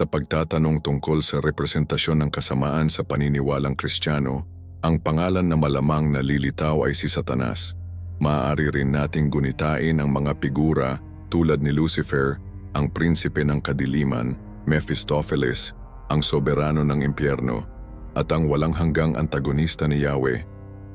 Sa pagtatanong tungkol sa representasyon ng kasamaan sa paniniwalang Kristiyano, ang pangalan na malamang nalilitaw ay si Satanas. Maaari rin nating gunitain ang mga figura tulad ni Lucifer, ang prinsipe ng kadiliman, Mephistopheles, ang soberano ng impyerno, at ang walang hanggang antagonista ni Yahweh.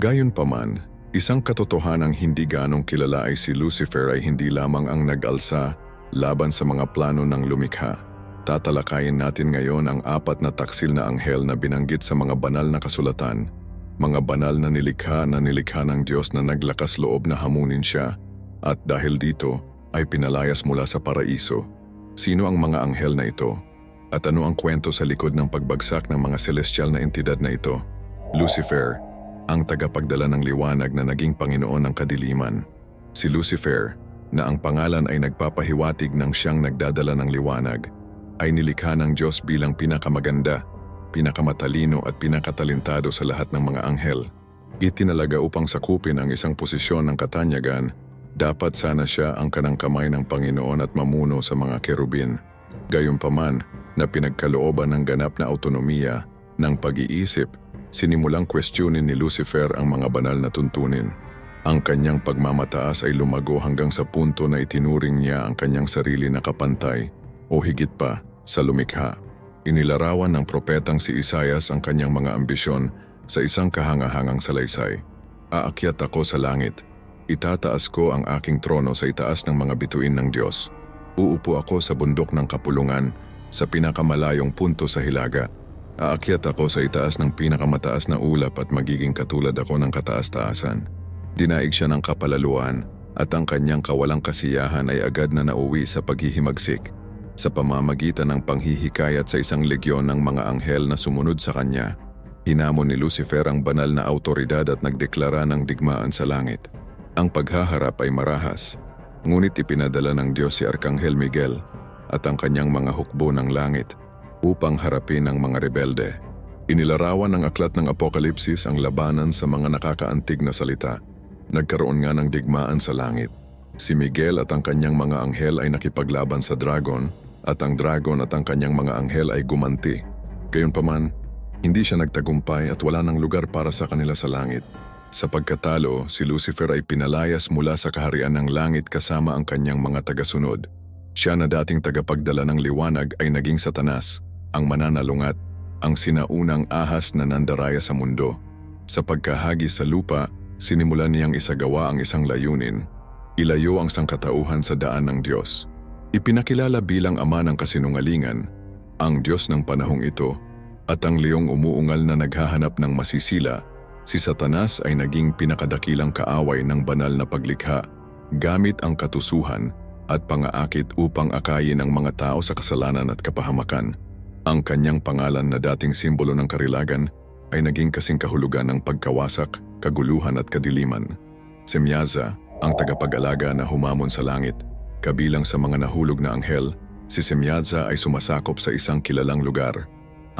Gayunpaman, isang katotohanang hindi ganong kilala ay si Lucifer ay hindi lamang ang nag-alsa laban sa mga plano ng lumikha. Tatalakayin natin ngayon ang apat na taksil na anghel na binanggit sa mga banal na kasulatan, mga banal na nilikha na nilikha ng Diyos na naglakas loob na hamunin siya, at dahil dito ay pinalayas mula sa paraiso. Sino ang mga anghel na ito? At ano ang kwento sa likod ng pagbagsak ng mga celestial na entidad na ito? Lucifer, ang tagapagdala ng liwanag na naging Panginoon ng kadiliman. Si Lucifer, na ang pangalan ay nagpapahiwatig ng siyang nagdadala ng liwanag, ay nilikha ng Diyos bilang pinakamaganda, pinakamatalino at pinakatalentado sa lahat ng mga anghel. Itinalaga upang sakupin ang isang posisyon ng katanyagan, dapat sana siya ang kanang kamay ng Panginoon at mamuno sa mga kerubin. Gayunpaman, na pinagkalooban ng ganap na autonomiya ng pag-iisip, sinimulang kwestiyonin ni Lucifer ang mga banal na tuntunin. Ang kanyang pagmamataas ay lumago hanggang sa punto na itinuring niya ang kanyang sarili na kapantay o higit pa sa lumikha. Inilarawan ng propetang si Isayas ang kanyang mga ambisyon sa isang kahangahangang salaysay. Aakyat ako sa langit. Itataas ko ang aking trono sa itaas ng mga bituin ng Diyos. Uupo ako sa bundok ng kapulungan sa pinakamalayong punto sa hilaga. Aakyat ako sa itaas ng pinakamataas na ulap at magiging katulad ako ng kataas-taasan. Dinaig siya ng kapalaluan at ang kanyang kawalang kasiyahan ay agad na nauwi sa paghihimagsik sa pamamagitan ng panghihikayat sa isang legyon ng mga anghel na sumunod sa kanya. Hinamon ni Lucifer ang banal na autoridad at nagdeklara ng digmaan sa langit. Ang paghaharap ay marahas, ngunit ipinadala ng Diyos si Arkanghel Miguel at ang kanyang mga hukbo ng langit upang harapin ang mga rebelde. Inilarawan ng aklat ng Apokalipsis ang labanan sa mga nakakaantig na salita. Nagkaroon nga ng digmaan sa langit. Si Miguel at ang kanyang mga anghel ay nakipaglaban sa dragon at ang dragon at ang kanyang mga anghel ay gumanti. Gayunpaman, hindi siya nagtagumpay at wala ng lugar para sa kanila sa langit. Sa pagkatalo, si Lucifer ay pinalayas mula sa kaharian ng langit kasama ang kanyang mga tagasunod. Siya na dating tagapagdala ng liwanag ay naging satanas, ang mananalungat, ang sinaunang ahas na nandaraya sa mundo. Sa pagkahagis sa lupa, sinimulan niyang isagawa ang isang layunin, ilayo ang sangkatauhan sa daan ng Diyos. Ipinakilala bilang ama ng kasinungalingan, ang Diyos ng panahong ito, at ang leong umuungal na naghahanap ng masisila, si Satanas ay naging pinakadakilang kaaway ng banal na paglikha, gamit ang katusuhan at pangaakit upang akayin ang mga tao sa kasalanan at kapahamakan. Ang kanyang pangalan na dating simbolo ng karilagan ay naging kasing kahulugan ng pagkawasak, kaguluhan at kadiliman. Si Myaza, ang tagapag-alaga na humamon sa langit, kabilang sa mga nahulog na anghel, si Semyaza ay sumasakop sa isang kilalang lugar.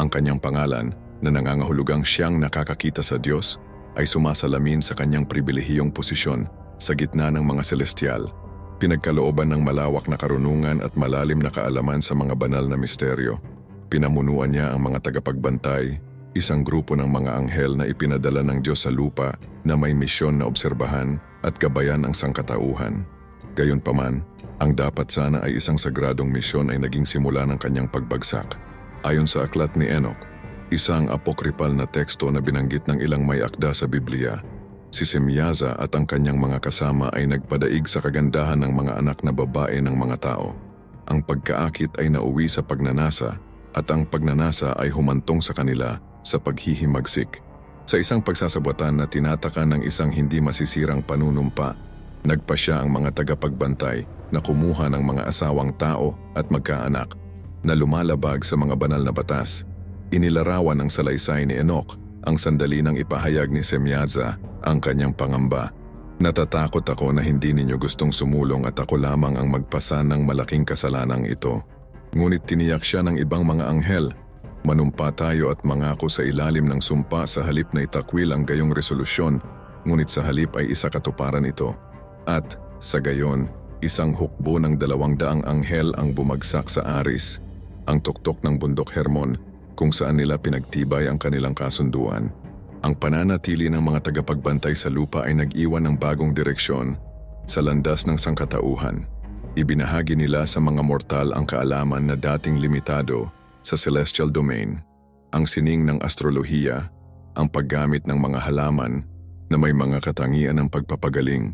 Ang kanyang pangalan, na nangangahulugang siyang nakakakita sa Diyos, ay sumasalamin sa kanyang pribilehiyong posisyon sa gitna ng mga celestial pinagkalooban ng malawak na karunungan at malalim na kaalaman sa mga banal na misteryo. Pinamunuan niya ang mga tagapagbantay, isang grupo ng mga anghel na ipinadala ng Diyos sa lupa na may misyon na obserbahan at gabayan ang sangkatauhan. Gayunpaman, ang dapat sana ay isang sagradong misyon ay naging simula ng kanyang pagbagsak. Ayon sa aklat ni Enoch, isang apokripal na teksto na binanggit ng ilang may akda sa Biblia, Si Semyaza at ang kanyang mga kasama ay nagpadaig sa kagandahan ng mga anak na babae ng mga tao. Ang pagkaakit ay nauwi sa pagnanasa at ang pagnanasa ay humantong sa kanila sa paghihimagsik. Sa isang pagsasabuatan na tinataka ng isang hindi masisirang panunumpa, nagpa siya ang mga tagapagbantay na kumuha ng mga asawang tao at magkaanak na lumalabag sa mga banal na batas. Inilarawan ng salaysay ni Enoch ang sandali ng ipahayag ni Semyaza ang kanyang pangamba. Natatakot ako na hindi ninyo gustong sumulong at ako lamang ang magpasa ng malaking kasalanang ito. Ngunit tiniyak siya ng ibang mga anghel. Manumpa tayo at mangako sa ilalim ng sumpa sa halip na itakwil ang gayong resolusyon, ngunit sa halip ay isa katuparan ito. At, sa gayon, isang hukbo ng dalawang daang anghel ang bumagsak sa Aris. ang tuktok ng bundok Hermon kung saan nila pinagtibay ang kanilang kasunduan. Ang pananatili ng mga tagapagbantay sa lupa ay nag-iwan ng bagong direksyon sa landas ng sangkatauhan. Ibinahagi nila sa mga mortal ang kaalaman na dating limitado sa celestial domain, ang sining ng astrolohiya, ang paggamit ng mga halaman na may mga katangian ng pagpapagaling,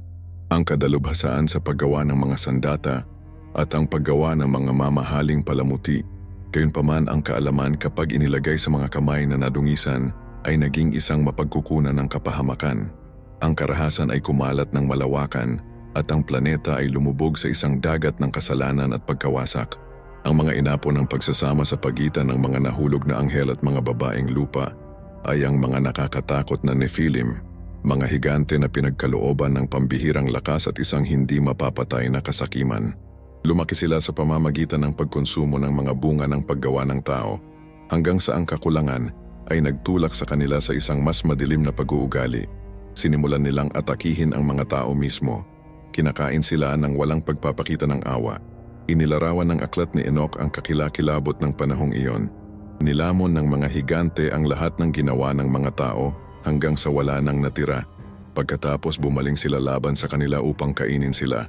ang kadalubhasaan sa paggawa ng mga sandata at ang paggawa ng mga mamahaling palamuti. Gayunpaman ang kaalaman kapag inilagay sa mga kamay na nadungisan ay naging isang mapagkukunan ng kapahamakan. Ang karahasan ay kumalat ng malawakan at ang planeta ay lumubog sa isang dagat ng kasalanan at pagkawasak. Ang mga inapo ng pagsasama sa pagitan ng mga nahulog na anghel at mga babaeng lupa ay ang mga nakakatakot na Nephilim, mga higante na pinagkalooban ng pambihirang lakas at isang hindi mapapatay na kasakiman. Lumaki sila sa pamamagitan ng pagkonsumo ng mga bunga ng paggawa ng tao hanggang sa ang kakulangan ay nagtulak sa kanila sa isang mas madilim na pag-uugali. Sinimulan nilang atakihin ang mga tao mismo. Kinakain sila ng walang pagpapakita ng awa. Inilarawan ng aklat ni Enoch ang kakilakilabot ng panahong iyon. Nilamon ng mga higante ang lahat ng ginawa ng mga tao hanggang sa wala nang natira. Pagkatapos bumaling sila laban sa kanila upang kainin sila.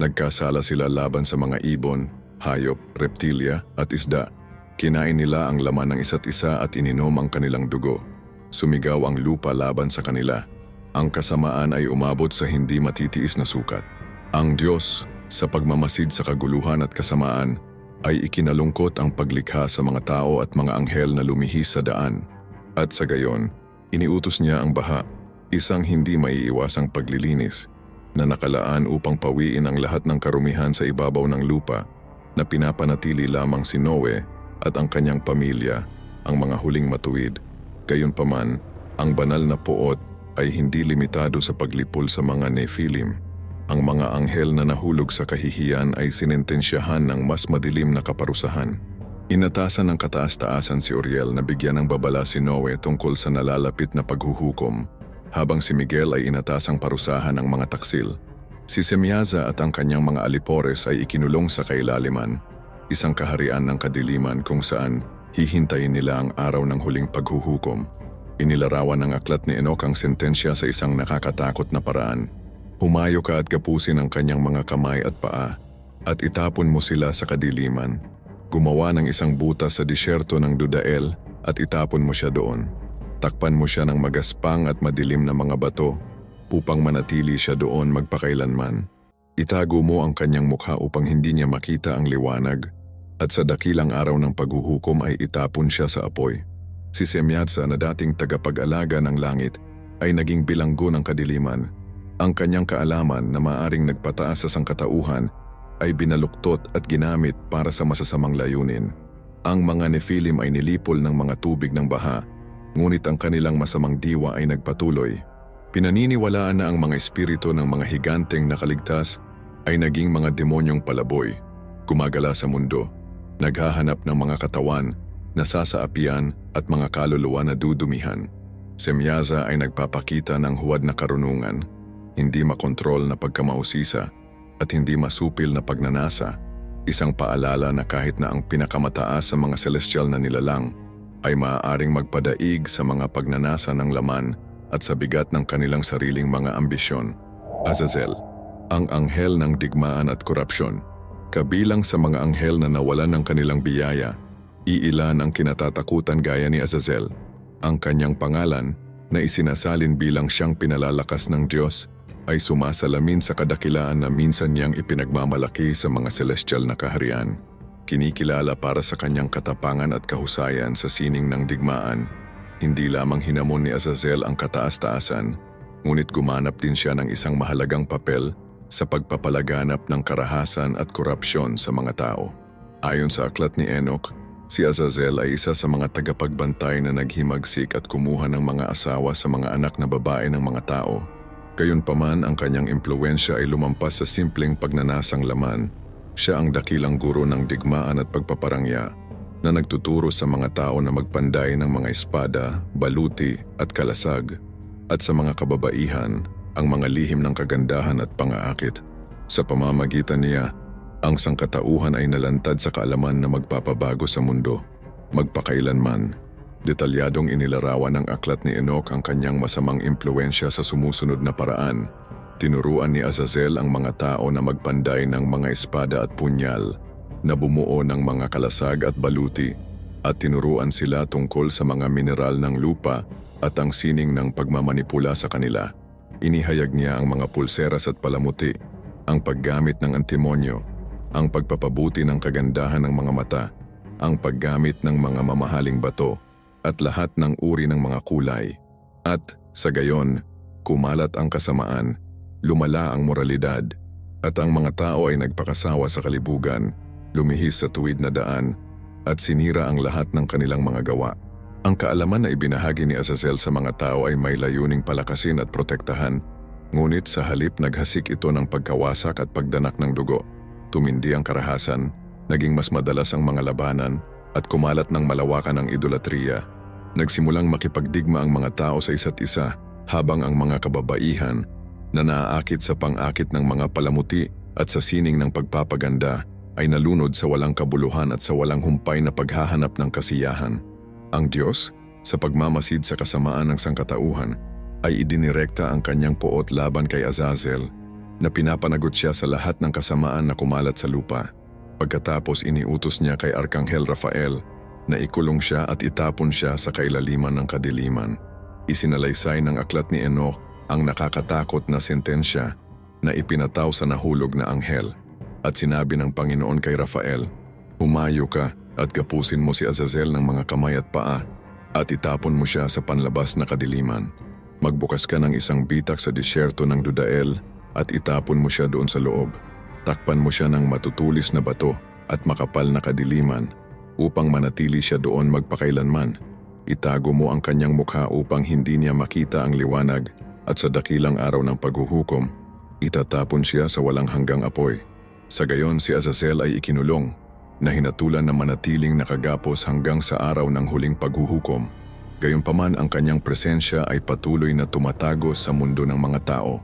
Nagkasala sila laban sa mga ibon, hayop, reptilya at isda. Kinain nila ang laman ng isa't isa at ininom ang kanilang dugo. Sumigaw ang lupa laban sa kanila. Ang kasamaan ay umabot sa hindi matitiis na sukat. Ang Diyos, sa pagmamasid sa kaguluhan at kasamaan, ay ikinalungkot ang paglikha sa mga tao at mga anghel na lumihis sa daan. At sa gayon, iniutos niya ang baha, isang hindi maiiwasang paglilinis, na nakalaan upang pawiin ang lahat ng karumihan sa ibabaw ng lupa na pinapanatili lamang si Noe at ang kanyang pamilya, ang mga huling matuwid. Gayunpaman, ang banal na poot ay hindi limitado sa paglipol sa mga Nephilim. Ang mga anghel na nahulog sa kahihiyan ay sinentensyahan ng mas madilim na kaparusahan. Inatasan ng kataas-taasan si Uriel na bigyan ng babala si Noe tungkol sa nalalapit na paghuhukom, habang si Miguel ay inatasang parusahan ng mga taksil. Si Semyaza at ang kanyang mga alipores ay ikinulong sa kailaliman, isang kaharian ng kadiliman kung saan hihintayin nila ang araw ng huling paghuhukom. Inilarawan ng aklat ni Enoch ang sentensya sa isang nakakatakot na paraan. Humayo ka at gapusin ang kanyang mga kamay at paa at itapon mo sila sa kadiliman. Gumawa ng isang butas sa disyerto ng Dudael at itapon mo siya doon. Takpan mo siya ng magaspang at madilim na mga bato upang manatili siya doon magpakailanman. Itago mo ang kanyang mukha upang hindi niya makita ang liwanag at sa dakilang araw ng paghuhukom ay itapon siya sa apoy. Si Semyatsa na dating tagapag-alaga ng langit ay naging bilanggo ng kadiliman. Ang kanyang kaalaman na maaring nagpataas sa sangkatauhan ay binaluktot at ginamit para sa masasamang layunin. Ang mga Nephilim ay nilipol ng mga tubig ng baha, ngunit ang kanilang masamang diwa ay nagpatuloy. Pinaniniwalaan na ang mga espiritu ng mga higanteng nakaligtas ay naging mga demonyong palaboy, gumagala sa mundo, naghahanap ng mga katawan nasasaapian at mga kaluluwa na dudumihan. Semyaza ay nagpapakita ng huwad na karunungan, hindi makontrol na pagkamausisa at hindi masupil na pagnanasa, isang paalala na kahit na ang pinakamataas sa mga celestial na nilalang ay maaaring magpadaig sa mga pagnanasa ng laman at sa bigat ng kanilang sariling mga ambisyon. Azazel, ang anghel ng digmaan at korupsyon, kabilang sa mga anghel na nawalan ng kanilang biyaya Iilan ang kinatatakutan gaya ni Azazel, ang kanyang pangalan na isinasalin bilang siyang pinalalakas ng Diyos ay sumasalamin sa kadakilaan na minsan niyang ipinagmamalaki sa mga celestial na kaharian. Kinikilala para sa kanyang katapangan at kahusayan sa sining ng digmaan. Hindi lamang hinamon ni Azazel ang kataas-taasan, ngunit gumanap din siya ng isang mahalagang papel sa pagpapalaganap ng karahasan at korupsyon sa mga tao. Ayon sa aklat ni Enoch, Si Azazel ay isa sa mga tagapagbantay na naghimagsik at kumuha ng mga asawa sa mga anak na babae ng mga tao. Gayunpaman ang kanyang impluensya ay lumampas sa simpleng pagnanasang laman. Siya ang dakilang guro ng digmaan at pagpaparangya na nagtuturo sa mga tao na magpanday ng mga espada, baluti at kalasag at sa mga kababaihan ang mga lihim ng kagandahan at pangaakit. Sa pamamagitan niya, Ang sangkatauhan ay nalantad sa kaalaman na magpapabago sa mundo, magpakailanman. Detalyadong inilarawan ng aklat ni Enoch ang kanyang masamang impluensya sa sumusunod na paraan. Tinuruan ni Azazel ang mga tao na magpanday ng mga espada at punyal, na bumuo ng mga kalasag at baluti, at tinuruan sila tungkol sa mga mineral ng lupa at ang sining ng pagmamanipula sa kanila. Inihayag niya ang mga pulseras at palamuti, ang paggamit ng antimonyo, ang pagpapabuti ng kagandahan ng mga mata, ang paggamit ng mga mamahaling bato, at lahat ng uri ng mga kulay. At, sa gayon, kumalat ang kasamaan, lumala ang moralidad, at ang mga tao ay nagpakasawa sa kalibugan, lumihis sa tuwid na daan, at sinira ang lahat ng kanilang mga gawa. Ang kaalaman na ibinahagi ni Azazel sa mga tao ay may layuning palakasin at protektahan, ngunit sa halip naghasik ito ng pagkawasak at pagdanak ng dugo. Tumindi ang karahasan, naging mas madalas ang mga labanan, at kumalat ng malawakan ang idolatriya. Nagsimulang makipagdigma ang mga tao sa isa't isa habang ang mga kababaihan na naaakit sa pang-akit ng mga palamuti at sa sining ng pagpapaganda ay nalunod sa walang kabuluhan at sa walang humpay na paghahanap ng kasiyahan. Ang Diyos, sa pagmamasid sa kasamaan ng sangkatauhan, ay idinirekta ang kanyang poot laban kay Azazel na pinapanagot siya sa lahat ng kasamaan na kumalat sa lupa. Pagkatapos iniutos niya kay Arkanghel Rafael na ikulong siya at itapon siya sa kailaliman ng kadiliman. Isinalaysay ng aklat ni Enoch ang nakakatakot na sentensya na ipinataw sa nahulog na anghel at sinabi ng Panginoon kay Rafael, Humayo ka at kapusin mo si Azazel ng mga kamay at paa at itapon mo siya sa panlabas na kadiliman. Magbukas ka ng isang bitak sa disyerto ng Dudael at itapon mo siya doon sa loob. Takpan mo siya ng matutulis na bato at makapal na kadiliman upang manatili siya doon magpakailanman. Itago mo ang kanyang mukha upang hindi niya makita ang liwanag at sa dakilang araw ng paghuhukom, itatapon siya sa walang hanggang apoy. Sa gayon si Azazel ay ikinulong na hinatulan na manatiling nakagapos hanggang sa araw ng huling paghuhukom. Gayunpaman ang kanyang presensya ay patuloy na tumatago sa mundo ng mga tao.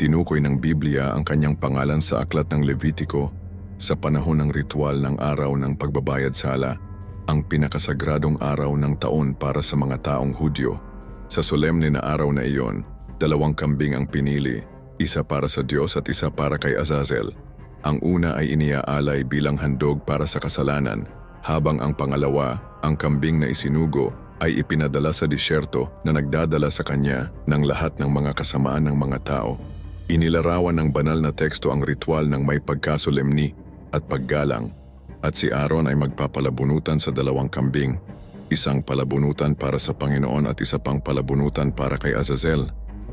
Tinukoy ng Biblia ang kanyang pangalan sa aklat ng Levitiko sa panahon ng ritual ng araw ng pagbabayad sala, ang pinakasagradong araw ng taon para sa mga taong Hudyo. Sa solemne na araw na iyon, dalawang kambing ang pinili, isa para sa Diyos at isa para kay Azazel. Ang una ay iniaalay bilang handog para sa kasalanan, habang ang pangalawa, ang kambing na isinugo, ay ipinadala sa disyerto na nagdadala sa kanya ng lahat ng mga kasamaan ng mga tao. Inilarawan ng banal na teksto ang ritual ng may pagkasolemni at paggalang, at si Aaron ay magpapalabunutan sa dalawang kambing, isang palabunutan para sa Panginoon at isa pang palabunutan para kay Azazel.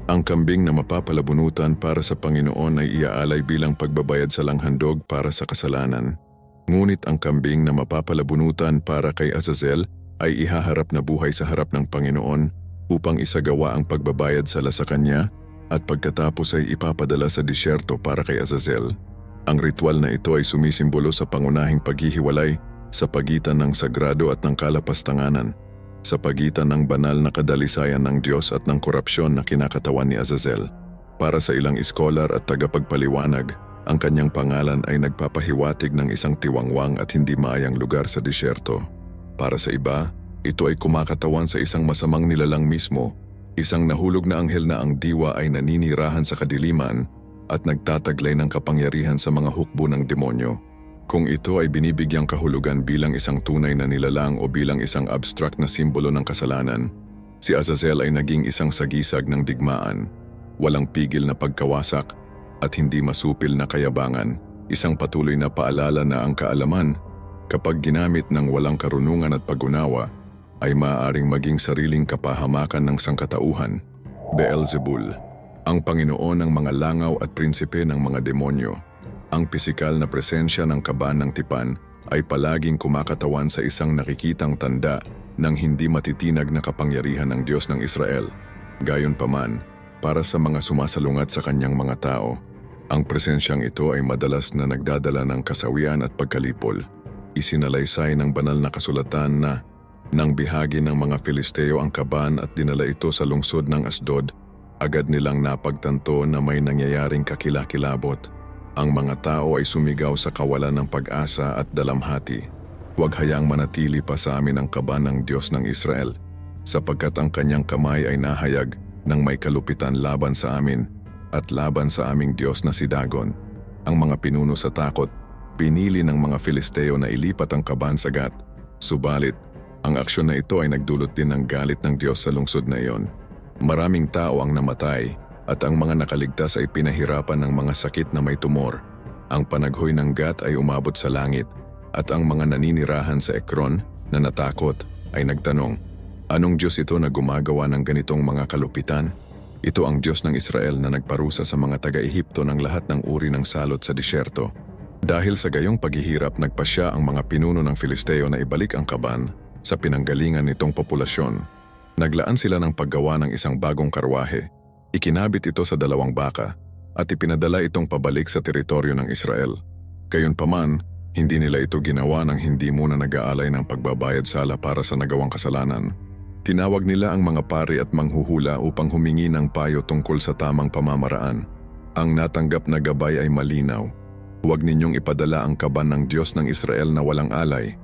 Ang kambing na mapapalabunutan para sa Panginoon ay iaalay bilang pagbabayad sa langhandog para sa kasalanan. Ngunit ang kambing na mapapalabunutan para kay Azazel ay ihaharap na buhay sa harap ng Panginoon upang isagawa ang pagbabayad sala sa kanya at pagkatapos ay ipapadala sa disyerto para kay Azazel. Ang ritual na ito ay sumisimbolo sa pangunahing paghihiwalay sa pagitan ng sagrado at ng kalapastanganan, sa pagitan ng banal na kadalisayan ng Diyos at ng korupsyon na kinakatawan ni Azazel. Para sa ilang iskolar at tagapagpaliwanag, ang kanyang pangalan ay nagpapahiwatig ng isang tiwangwang at hindi maayang lugar sa disyerto. Para sa iba, ito ay kumakatawan sa isang masamang nilalang mismo, isang nahulog na anghel na ang diwa ay naninirahan sa kadiliman at nagtataglay ng kapangyarihan sa mga hukbo ng demonyo. Kung ito ay binibigyang kahulugan bilang isang tunay na nilalang o bilang isang abstract na simbolo ng kasalanan, si Azazel ay naging isang sagisag ng digmaan, walang pigil na pagkawasak at hindi masupil na kayabangan, isang patuloy na paalala na ang kaalaman, kapag ginamit ng walang karunungan at pag-unawa, ay maaaring maging sariling kapahamakan ng sangkatauhan. Beelzebul, ang Panginoon ng mga langaw at prinsipe ng mga demonyo. Ang pisikal na presensya ng kaban ng tipan ay palaging kumakatawan sa isang nakikitang tanda ng hindi matitinag na kapangyarihan ng Diyos ng Israel. Gayunpaman, para sa mga sumasalungat sa kanyang mga tao, ang presensyang ito ay madalas na nagdadala ng kasawian at pagkalipol. Isinalaysay ng banal na kasulatan na nang bihagi ng mga Filisteo ang kaban at dinala ito sa lungsod ng Asdod, agad nilang napagtanto na may nangyayaring kakilakilabot. Ang mga tao ay sumigaw sa kawalan ng pag-asa at dalamhati. Huwag hayaang manatili pa sa amin ang kaba ng Diyos ng Israel, sapagkat ang kanyang kamay ay nahayag ng may kalupitan laban sa amin at laban sa aming Diyos na si Dagon. Ang mga pinuno sa takot, pinili ng mga Filisteo na ilipat ang kaban sa Gat. Subalit, ang aksyon na ito ay nagdulot din ng galit ng Diyos sa lungsod na iyon. Maraming tao ang namatay at ang mga nakaligtas ay pinahirapan ng mga sakit na may tumor. Ang panaghoy ng Gat ay umabot sa langit at ang mga naninirahan sa Ekron na natakot ay nagtanong, Anong Diyos ito na gumagawa ng ganitong mga kalupitan? Ito ang Diyos ng Israel na nagparusa sa mga taga-Ehipto ng lahat ng uri ng salot sa disyerto. Dahil sa gayong paghihirap nagpasya ang mga pinuno ng Filisteo na ibalik ang kaban sa pinanggalingan nitong populasyon. Naglaan sila ng paggawa ng isang bagong karwahe. Ikinabit ito sa dalawang baka at ipinadala itong pabalik sa teritoryo ng Israel. Gayunpaman, hindi nila ito ginawa ng hindi muna nag-aalay ng pagbabayad sala para sa nagawang kasalanan. Tinawag nila ang mga pari at manghuhula upang humingi ng payo tungkol sa tamang pamamaraan. Ang natanggap na gabay ay malinaw. Huwag ninyong ipadala ang kaban ng Diyos ng Israel na walang alay,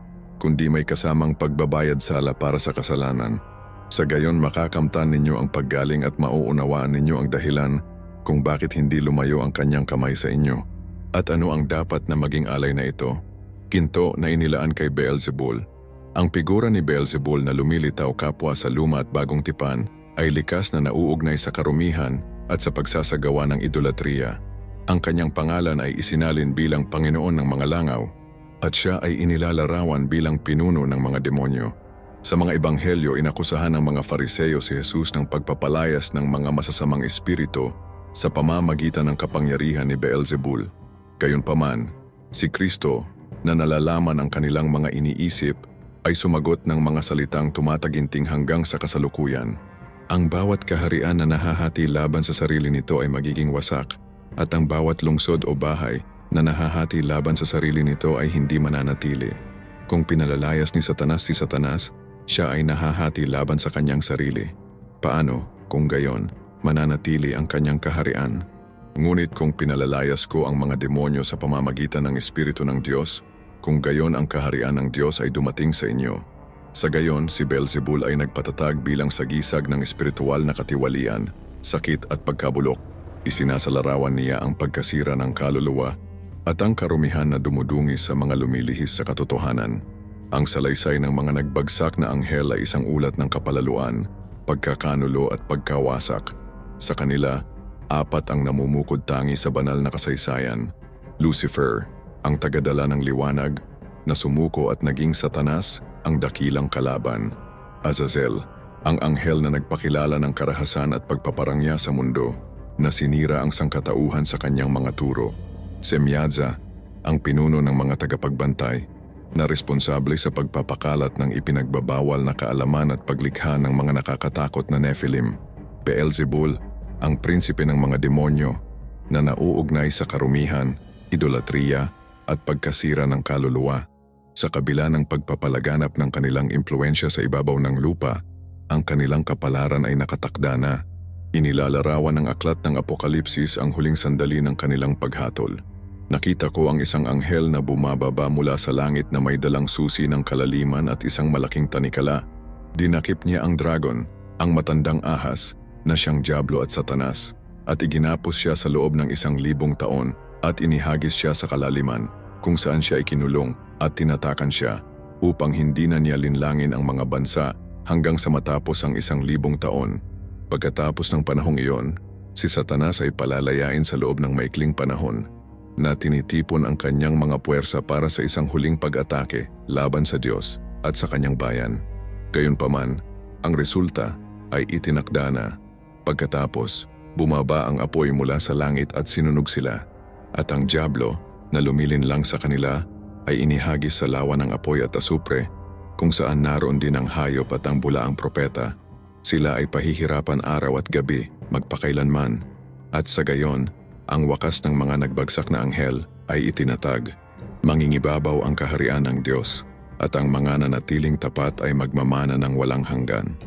kundi may kasamang pagbabayad sala para sa kasalanan. Sa gayon makakamtan ninyo ang paggaling at mauunawaan ninyo ang dahilan kung bakit hindi lumayo ang kanyang kamay sa inyo. At ano ang dapat na maging alay na ito? Kinto na inilaan kay Beelzebul. Ang figura ni Beelzebul na lumilitaw kapwa sa luma at bagong tipan ay likas na nauugnay sa karumihan at sa pagsasagawa ng idolatriya. Ang kanyang pangalan ay isinalin bilang Panginoon ng mga langaw at siya ay inilalarawan bilang pinuno ng mga demonyo. Sa mga ebanghelyo, inakusahan ng mga fariseyo si Jesus ng pagpapalayas ng mga masasamang espiritu sa pamamagitan ng kapangyarihan ni Beelzebul. Gayunpaman, si Kristo na nalalaman ang kanilang mga iniisip ay sumagot ng mga salitang tumataginting hanggang sa kasalukuyan. Ang bawat kaharian na nahahati laban sa sarili nito ay magiging wasak at ang bawat lungsod o bahay na nahahati laban sa sarili nito ay hindi mananatili. Kung pinalalayas ni Satanas si Satanas, siya ay nahahati laban sa kanyang sarili. Paano, kung gayon, mananatili ang kanyang kaharian? Ngunit kung pinalalayas ko ang mga demonyo sa pamamagitan ng Espiritu ng Diyos, kung gayon ang kaharian ng Diyos ay dumating sa inyo. Sa gayon, si Beelzebul ay nagpatatag bilang sagisag ng espiritual na katiwalian, sakit at pagkabulok. Isinasalarawan niya ang pagkasira ng kaluluwa at ang karumihan na dumudungis sa mga lumilihis sa katotohanan. Ang salaysay ng mga nagbagsak na anghel ay isang ulat ng kapalaluan, pagkakanulo at pagkawasak. Sa kanila, apat ang namumukod tangi sa banal na kasaysayan. Lucifer, ang tagadala ng liwanag, na sumuko at naging satanas, ang dakilang kalaban. Azazel, ang anghel na nagpakilala ng karahasan at pagpaparangya sa mundo, na sinira ang sangkatauhan sa kanyang mga turo. Semyadza, ang pinuno ng mga tagapagbantay, na responsable sa pagpapakalat ng ipinagbabawal na kaalaman at paglikha ng mga nakakatakot na Nephilim. Beelzebul, ang prinsipe ng mga demonyo, na nauugnay sa karumihan, idolatriya at pagkasira ng kaluluwa. Sa kabila ng pagpapalaganap ng kanilang impluensya sa ibabaw ng lupa, ang kanilang kapalaran ay nakatakda na. Inilalarawan ng aklat ng Apokalipsis ang huling sandali ng kanilang paghatol. Nakita ko ang isang anghel na bumababa mula sa langit na may dalang susi ng kalaliman at isang malaking tanikala. Dinakip niya ang dragon, ang matandang ahas, na siyang Diablo at Satanas, at iginapos siya sa loob ng isang libong taon at inihagis siya sa kalaliman kung saan siya ikinulong at tinatakan siya upang hindi na niya linlangin ang mga bansa hanggang sa matapos ang isang libong taon. Pagkatapos ng panahong iyon, si Satanas ay palalayain sa loob ng maikling panahon na tinitipon ang kanyang mga puwersa para sa isang huling pag-atake laban sa Diyos at sa kanyang bayan. Gayunpaman, ang resulta ay itinakda na. Pagkatapos, bumaba ang apoy mula sa langit at sinunog sila, at ang Diablo na lumilin lang sa kanila ay inihagis sa lawa ng apoy at asupre kung saan naroon din ang hayop at ang bulaang propeta. Sila ay pahihirapan araw at gabi, magpakailanman. At sa gayon, ang wakas ng mga nagbagsak na anghel ay itinatag. Mangingibabaw ang kaharian ng Diyos at ang mga nanatiling tapat ay magmamana ng walang hanggan.